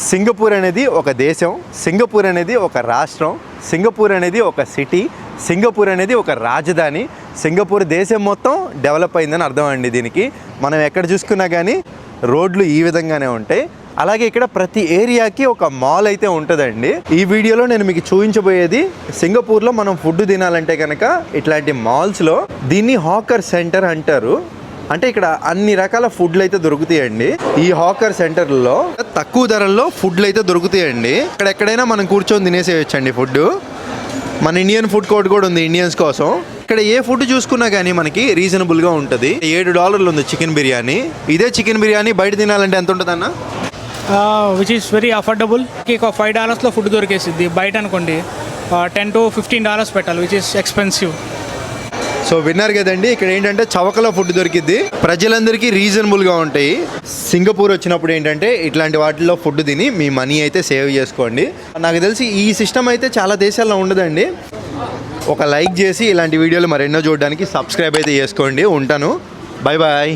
Singapore అనేది ఒక దేశం సింగపూర్ అనేది ఒక రాష్ట్రం సింగపూర్ అనేది ఒక సిటీ సింగపూర్ అనేది ఒక రాజధాని. సింగపూర్ దేశం మొత్తం డెవలప్ అయిందని అర్థం అండి దీనికి. మనం ఎక్కడ చూసుకున్నా కానీ రోడ్లు ఈ విధంగానే ఉంటాయి. అలాగే ఇక్కడ ప్రతి ఏరియాకి ఒక మాల్ అయితే ఉంటుందండి. ఈ వీడియోలో నేను మీకు చూపించబోయేది సింగపూర్లో మనం ఫుడ్ తినాలంటే కనుక ఇట్లాంటి మాల్స్లో దీన్ని హాకర్ సెంటర్ అంటారు. అంటే ఇక్కడ అన్ని రకాల ఫుడ్లు అయితే దొరుకుతాయండి. ఈ హాకర్ సెంటర్లో తక్కువ ధరల్లో ఫుడ్లు అయితే దొరుకుతాయండి. ఇక్కడ ఎక్కడైనా మనం కూర్చొని తినేసేయచ్చండి ఫుడ్ మన ఇండియన్ ఫుడ్ కోర్ట్ కూడా ఉంది ఇండియన్స్ కోసం. ఇక్కడ ఏ ఫుడ్ చూసుకున్నా కానీ మనకి రీజనబుల్గా ఉంటుంది. ఏడు డాలర్లు ఉంది చికెన్ బిర్యానీ. ఇదే చికెన్ బిర్యానీ బయట తినాలంటే ఎంత ఉంటుంది అన్న విచ్ ఈస్ వెరీ అఫోర్డబుల్ ఒక ఫైవ్ డాలర్స్లో ఫుడ్ దొరికేసిద్ది. బయట అనుకోండి టెన్ టు ఫిఫ్టీన్ డాలర్స్ పెట్టాలి విచ్ ఈస్ ఎక్స్పెన్సివ్ సో విన్నారు కదండి ఇక్కడ ఏంటంటే చవకలో ఫుడ్ దొరికిద్ది. ప్రజలందరికీ రీజనబుల్గా ఉంటాయి. సింగపూర్ వచ్చినప్పుడు ఏంటంటే ఇట్లాంటి వాటిల్లో ఫుడ్ తిని మీ మనీ అయితే సేవ్ చేసుకోండి. నాకు తెలిసి ఈ సిస్టమ్ అయితే చాలా దేశాల్లో ఉండదండి. ఒక లైక్ చేసి ఇలాంటి వీడియోలు మరెన్నో చూడడానికి సబ్స్క్రైబ్ అయితే చేసుకోండి. ఉంటాను. Bye bye